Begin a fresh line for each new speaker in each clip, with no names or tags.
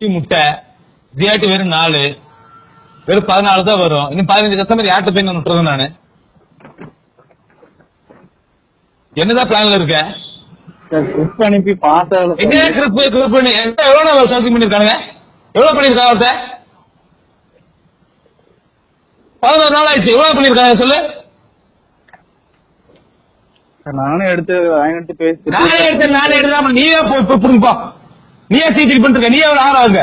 முட்டை ஜிஆர்டி வெறும் நாலு வெறும் பதினாலு தான் வரும். இன்னும் பதினஞ்சு கஸ்டமர் யார்கிட்ட போய் நான் விட்டுறது நானு? என்னதான் பிளான்ல இருக்க?
கிளிப் அனுப்பி பார்த்ததுல
என்ன கிரிப் கிரிப் பண்ணி எவ்வளவு நாள் பண்ணிருக்காங்க எவ்வளவு பண்ணிருக்காங்க அவர்கிட்ட? பதினோரு நாள் ஆயிடுச்சு. எவ்வளவு பண்ணிருக்காங்க சொல்லு?
நானும் எடுத்து வாங்கிட்டு பேசி
நானே எடுத்து நானே எடுத்து நீயே போய் போய் புடுங்கப்பா நீயே சீட்டு பண்ணிருக்க நீயே ஒரு ஆளாங்க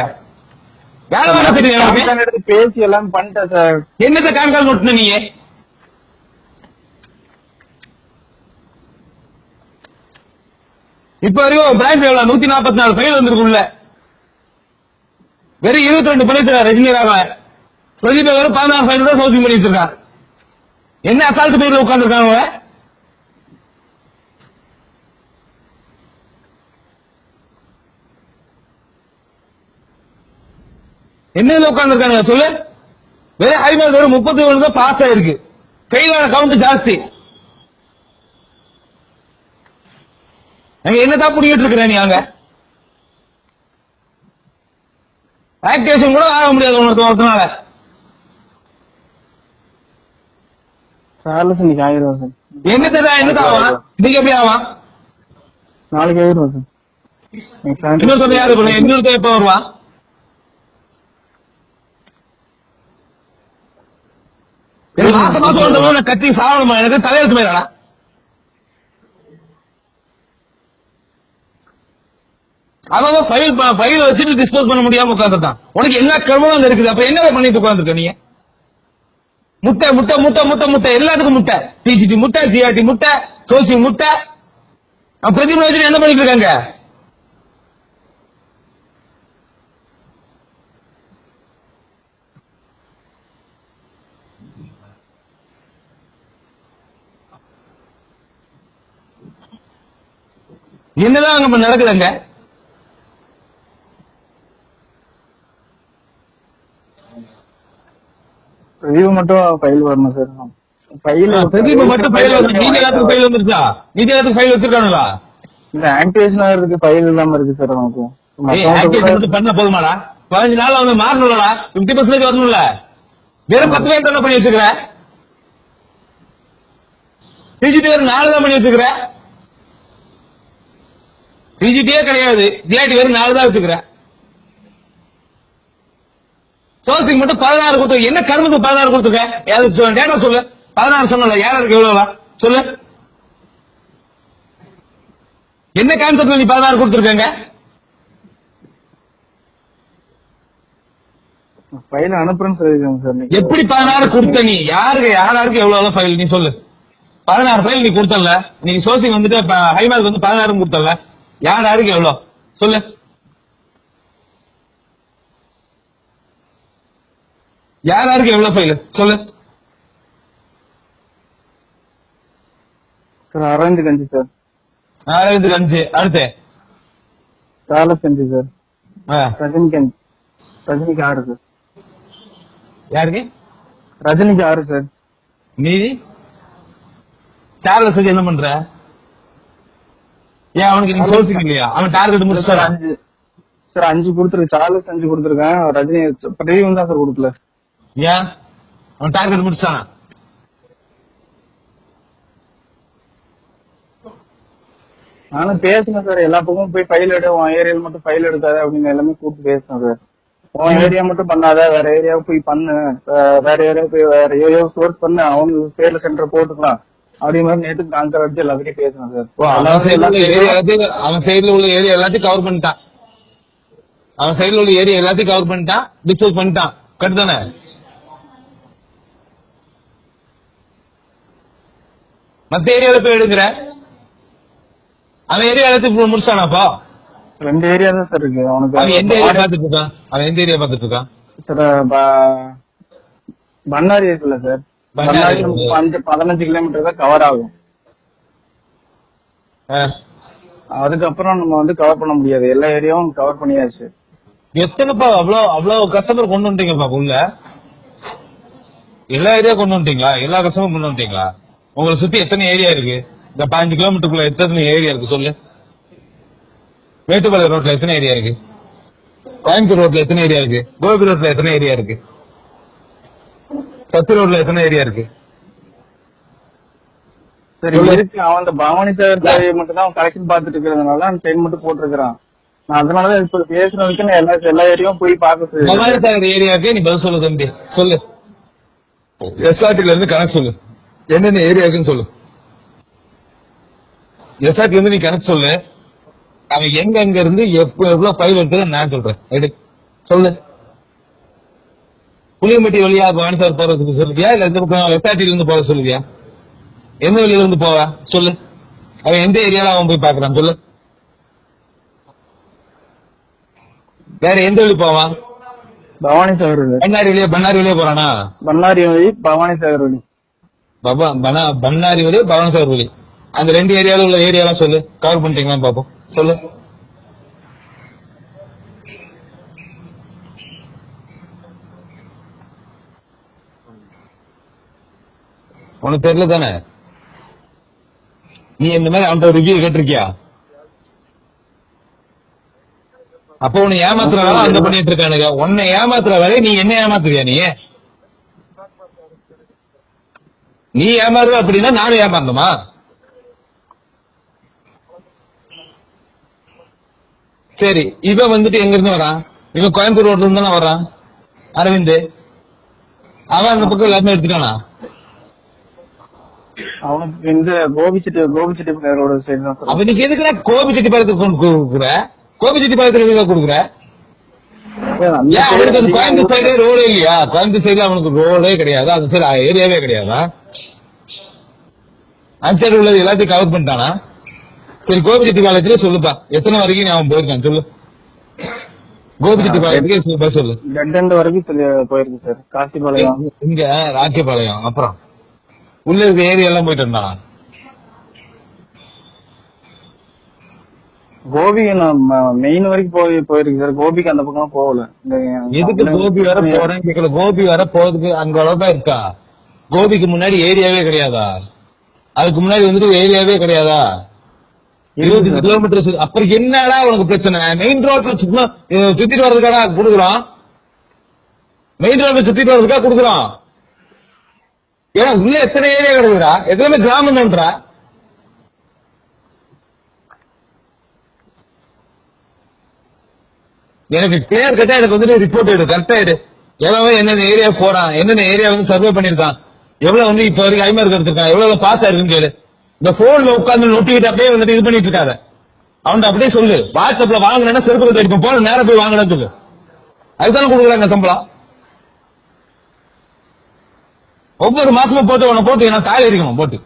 வேலை வேலை தெரியும்
பேசி எல்லாம் பண்ணிட்டேன் சார்
என்னத்த கான்கால் நோட்டுன நீ இப்ப வரைக்கும் பிரான்ச் எவ்வளவு? நூத்தி நாற்பத்தி நாலு ஃபைல் வந்திருக்குள்ள வெறும் இருபத்தி ரெண்டு பண்ணி ரஜினி ராகவன் பிரதீப் வெறும் பதினாறு ஃபைல் தான் சோசிங் பண்ணி வச்சிருக்கான். என்ன அசால்ட்டு பேர்ல உட்காந்துருக்காங்க என்ன உட்காந்துருக்காங்க சொல்லு? வெறும் ஹைமேல் வெறும் முப்பத்தி ஒன்று தான் பாஸ் ஆயிருக்கு ஃபெயிலான கவுண்ட் ஜாஸ்தி. அங்க என்னதான் புடிக்கிட்டு இருக்கிற நீ அங்க? ஆக்டிவேஷன் கூட ஆக முடியாது உனக்கு ஒருத்தனால
சார்லஸ் இன்னைக்கு ஆயிரம் சார்.
என்னத்தடா என்னதான் ஆவான் நீங்க எப்படி ஆவான்
நாளைக்கு ஆயிரம் சார். இன்னைக்கு சாயந்தரம்
இன்னொரு சொல்ல யாரு பண்ணு இன்னொருத்த எப்ப வருவான் எனக்கு மாசம் மாசம் ஒருத்தவங்க நான் கத்தி சாவணுமா? எனக்கு தலையெழுத்து போயிடா அவன் ஃபைல் ஃபைல் வச்சுட்டு டிஸ்போஸ் பண்ண முடியாம உட்காந்துட்டான் உனக்கு என்ன அங்க இருக்குது. அப்ப என்ன பண்ணிட்டு உட்காந்துருக்க நீ முட்டை முட்டை முட்டை முட்டை முட்டை. எல்லாத்துக்கும் முட்டை. சிசிடி முட்டை சிஆர்டி முட்டை சோசி முட்டை. அவன் பிரதீப் வச்சு என்ன பண்ணிட்டு இருக்காங்க? என்னதான் அங்க நடக்குதுங்க?
ரிவ்யூ மட்டும் ஃபைல் வரணும் சார் ஃபைல்
பிரதீப் மட்டும் ஃபைல் வந்து நீதி எல்லாத்துக்கும் ஃபைல் வந்துருச்சா? நீதி எல்லாத்துக்கும் ஃபைல் வச்சிருக்கானுங்களா?
இந்த ஆக்டிவேஷன் ஆகிறதுக்கு ஃபைல் இல்லாம இருக்கு சார் நமக்கு.
மட்டும் பண்ண போதுமாடா. பதினஞ்சு நாள் வந்து மாறணும்லடா. பிப்டி பர்சன்டேஜ் வரணும்ல. வெறும் பத்து பேர் தானே பண்ணி வச்சுக்கிற சிஜிடி நாலு தான் பண்ணி வச்சுக்கிற சிஜிடியே கிடையாது. ஜிஆர்டி வெறும் நாலு தான் வச்சுக்கிற சோசிங் மட்டும் பதினாறு கொடுத்து என்ன கரும்புக்கு பதினாறு கொடுத்துருக்க? டேட்டா சொல்லு. பதினாறு சொன்னல. யாருக்கு எவ்வளவு? சொல்லு. என்ன கான்செப்ட்ல நீ பதினாறு கொடுத்துருக்கங்க?
ஃபைல் அனுப்புறேன்னு சொல்லிருக்காங்க சார்.
எப்படி பதினாறு கொடுத்த நீ? யாருக்கு யாராருக்கு எவ்வளவு ஃபைல் நீ சொல்லு. பதினாறு ஃபைல் நீ கொடுத்தல நீ சோசிங் வந்துட்டு ஹைமார்க் வந்து பதினாறு கொடுத்தல யார் யாருக்கு எவ்வளவு சொல்லு. யார் யாருக்கு எவ்வளவு ஃபைல் சொல்லு.
சார் அரவிந்த் கஞ்சி சார்.
ஆறாயிரத்தி அஞ்சு. அடுத்து.
கஞ்சி சார்.
ஆ,
ரஜினிக்கு அஞ்சு. ரஜினிக்கு ஆறு சார்.
யாருக்கு?
ரஜினிக்கு ஆறு சார்.
நீதி சார்லஸ் என்ன பண்ற? ஏன் அவனுக்கு நீ சோசிங் இல்லையா? அவன் டார்கெட்
சார்
முடிச்சு
அஞ்சு சார் அஞ்சு கொடுத்துருக்கு சார்லஸ் அஞ்சு கொடுத்துருக்கேன். ரஜினி ரிவ்யூ தான் சார் கொடுக்கல.
ஏன்? அவன் டார்கெட் முடிச்சானா?
நானும் பேசினேன் சார் எல்லா பக்கமும் போய் ஃபைல் எடு உன் ஏரியால மட்டும் ஃபைல் எடுக்காத அப்படின்னு எல்லாமே கூப்பிட்டு பேசினேன் சார் உன் ஏரியா மட்டும் பண்ணாத வேற ஏரியாவுக்கு போய் பண்ணு. வேற ஏரியா போய் வேற ஏரியாவை சோர்ஸ் பண்ணு. அவங்க பேர்ல சென்டர் போட்டுக்கலாம். அப்படி மாதிரி நேற்று கான்சர் அடிச்சு எல்லாத்தையும் பேசினேன் சார்.
அவன் சைடுல உள்ள ஏரியா எல்லாத்தையும் கவர் பண்ணிட்டான் அவன் சைடுல உள்ள ஏரியா எல்லாத்தையும் கவர் பண்ணிட்டான் டிஸ்போஸ் பண்ணிட்டான் கட்டுதானே மத்த ஏரியால போய் எடுக்கிற? அவன் ஏரியா எல்லாத்தையும் முடிச்சானாப்பா?
ரெண்டு ஏரியா தான் சார் இருக்கு.
அவன் எந்த ஏரியா
அவனுக்கு
பாத்துட்டு இருக்கான்? அவன் எந்த ஏரியா பாத்துட்டு இருக்கான்?
சார் பண்ணாரி இருக்குல்ல சார். பதினஞ்சு கிலோமீட்டர் தான் கவர் ஆகும். அதுக்கப்புறம் நம்ம வந்து கவர் பண்ண முடியாது. எல்லா ஏரியாவும் கவர் பண்ணியாச்சு.
எத்தனைப்பா? அவ்வளோ அவ்வளவு கஸ்டமர் கொண்டு வந்துட்டீங்கப்பா உள்ள? எல்லா ஏரியா கொண்டு வந்துட்டீங்களா? எல்லா கஸ்டமரும் கொண்டு வந்துட்டீங்களா? உங்களை சுத்தி எத்தனை ஏரியா இருக்கு? இந்த பதினஞ்சு கிலோமீட்டருக்குள்ள எத்தனை ஏரியா இருக்கு சொல்லு. மேட்டுப்பாளையம் ரோட்ல எத்தனை ஏரியா இருக்கு? கோயம்புத்தூர் ரோட்ல எத்தனை ஏரியா இருக்கு? கோபி ரோட்ல எத்தனை ஏரியா இருக்கு? சத்து ரோட்ல எத்தனை ஏரியா இருக்கு?
சரி இருக்கு. அவன் அந்த பவானி சாகர் தேவையை மட்டும் தான் கலெக்ஷன் பார்த்துட்டு இருக்கிறதுனால அந்த சைடு மட்டும் போட்டிருக்கிறான். நான் அதனாலதான் இப்ப பேசுறதுக்கு நான் எல்லா எல்லா ஏரியாவும் போய் பார்க்க
பவானி சாகர் ஏரியாவுக்கு நீ பதில் சொல்லு தம்பி. சொல்லு. எஸ்ஆர்டில இருந்து கணக்கு சொல்லு. என்னென்ன ஏரியா இருக்குன்னு சொல்லு. எஸ்ஆர்டில இருந்து நீ கணக்கு சொல்லு. அவன் எங்க எங்க இருந்து எப்ப எவ்வளவு ஃபைல் எடுத்தது நான் சொல்றேன். எடு சொல்லு. புளியம்பட்டி வழியா பவானி சாகர் போறதுக்கு சொல்லுவியா? இல்ல இந்த பக்கம் எஸ்ஆர்டில இருந்து போற சொல்லுவியா? எந்த வழியில இருந்து போவா? சொல்லு. அவன் எந்த ஏரியால அவன் போய் பாக்குறான் சொல்லு. வேற எந்த வழி போவான்
பவானி சாகர்.
பண்ணாரி வழியா பண்ணாரி வழியா போறானா
பண்ணாரி வழி. பவானி சாகர் வழி
பண்ணாரி வழி பவனசார் வழி. அந்த ரெண்டு ஏரியால உள்ள ஏரியாலாம் சொல்லு. கவர் பண்ணிட்டீங்களா பாப்போம். சொல்லு. உனக்கு தெரியல தானே நீ இந்த மாதிரி அவன்கிட்ட ரிவ்யூ கேட்டிருக்கியா? அப்ப உன்னை ஏமாத்துற வேலை அந்த பண்ணிட்டு இருக்கானுங்க. உன்னை ஏமாத்துற வரை நீ என்ன ஏமாத்துறியா நீ? நீ ஏமாறுவ அப்படின்னா நானும் ஏமாந்தமா சரி இவன் வந்துட்டு எங்க இருந்து வரான் இவன் கோயம்புத்தூர் ரோட்ல இருந்து தானே வரான் அரவிந்த். அவன் அந்த பக்கம் எல்லாருமே எடுத்துட்டானா?
அவனுக்கு இந்த கோபி செட்டி கோபி செட்டி ரோடு சைடு தான்
அவனுக்கு எதுக்குடா கோபி செட்டி பாலத்துக்கு கொண்டு கொடுக்குற? கோபி செட்டி பாலத்துக்கு எதுக்கு கொடுக்குற கோயம்புத்தூர் சைடே ரோடே இல்லையா? கோயம்புத்தூர் சைடுல அவனுக்கு ரோடே கிடையாது. அந்த சைடு ஏரியாவே கிடையாதா? அந்த சைடு உள்ளது எல்லாத்தையும் கவர் பண்ணிட்டானா? சரி கோபிச்செட்டி பாளையத்துல சொல்லுப்பா. எத்தனை வரைக்கும் அவன் போயிருக்கான் சொல்லு. கோபிச்செட்டி பாளையத்துக்கு சொல்லுப்பா சொல்லு.
எண்ட் வரைக்கும் சொல்லி போயிருக்கு சார். காசிபாளையம்.
இங்க ராக்கியபாளையம் அப்புறம். உள்ள இருக்க ஏரியா எல்லாம் போயிட்டு இருந்தானா
கோபி மெயின் வரைக்கும் போய் போயிருக்கு சார். கோபிக்கு அந்த பக்கம் போகல.
எதுக்கு கோபி வர போறேன்னு கேட்கல கோபி வர போறதுக்கு அங்க அவ்வளவுதான் இருக்கா? கோபிக்கு முன்னாடி ஏரியாவே கிடையாதா? அதுக்கு முன்னாடி வந்துட்டு ஏரியாவே கிடையாதா? இருபத்தி கிலோமீட்டர் அப்புறம் என்னடா உனக்கு பிரச்சனை? மெயின் ரோட்ல சுத்திட்டு வர்றதுக்காக கொடுக்குறோம்? மெயின் ரோட்ல சுத்திட்டு வர்றதுக்காக கொடுக்குறோம்? ஏன்னா உள்ள எத்தனை ஏரியா கிடைக்குதுடா? எத்தனை கிராமம் தான்றா எனக்கு கிளியர் கட்டா எனக்கு வந்துட்டு ரிப்போர்ட் எடு கரெக்டா எடு. எவ்வளவு என்னென்ன ஏரியா போறான் என்னென்ன ஏரியா வந்து சர்வே பண்ணிருக்கான் எவ்வளவு வந்து இப்ப வரைக்கும் ஐமார்க் எடுத்திருக்கான் எவ்வளவு பாஸ் ஆயிருக்குன்னு கேளு. இந்த போன்ல உட்கார்ந்து நொட்டிக்கிட்டு அப்படியே வந்துட்டு இது பண்ணிட்டு இருக்காத. அவன்கிட்ட அப்படியே சொல்லு. வாட்ஸ்அப்ல வாங்கினா செருப்பு கட்டு அடிப்போம். போன நேரம் போய் வாங்கினு சொல்லு அதுதானே கொடுக்குறாங்க சம்பளம்? ஒவ்வொரு மாசமும் போட்டு உன போட்டு நான் காய இருக்கணும் போட்டு.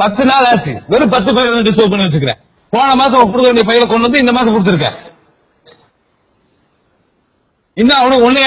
பத்து நாள் ஆச்சு. வெறும் பத்து பேர் டிஸ்டர்ப் பண்ணி வச்சுக்கிறேன். போன மாசம் கொடுக்க வேண்டிய பையில கொண்டு வந்து இந்த மாசம் கொடுத்துருக்கேன். இன்னும் அவனுக்கு ஒன்னு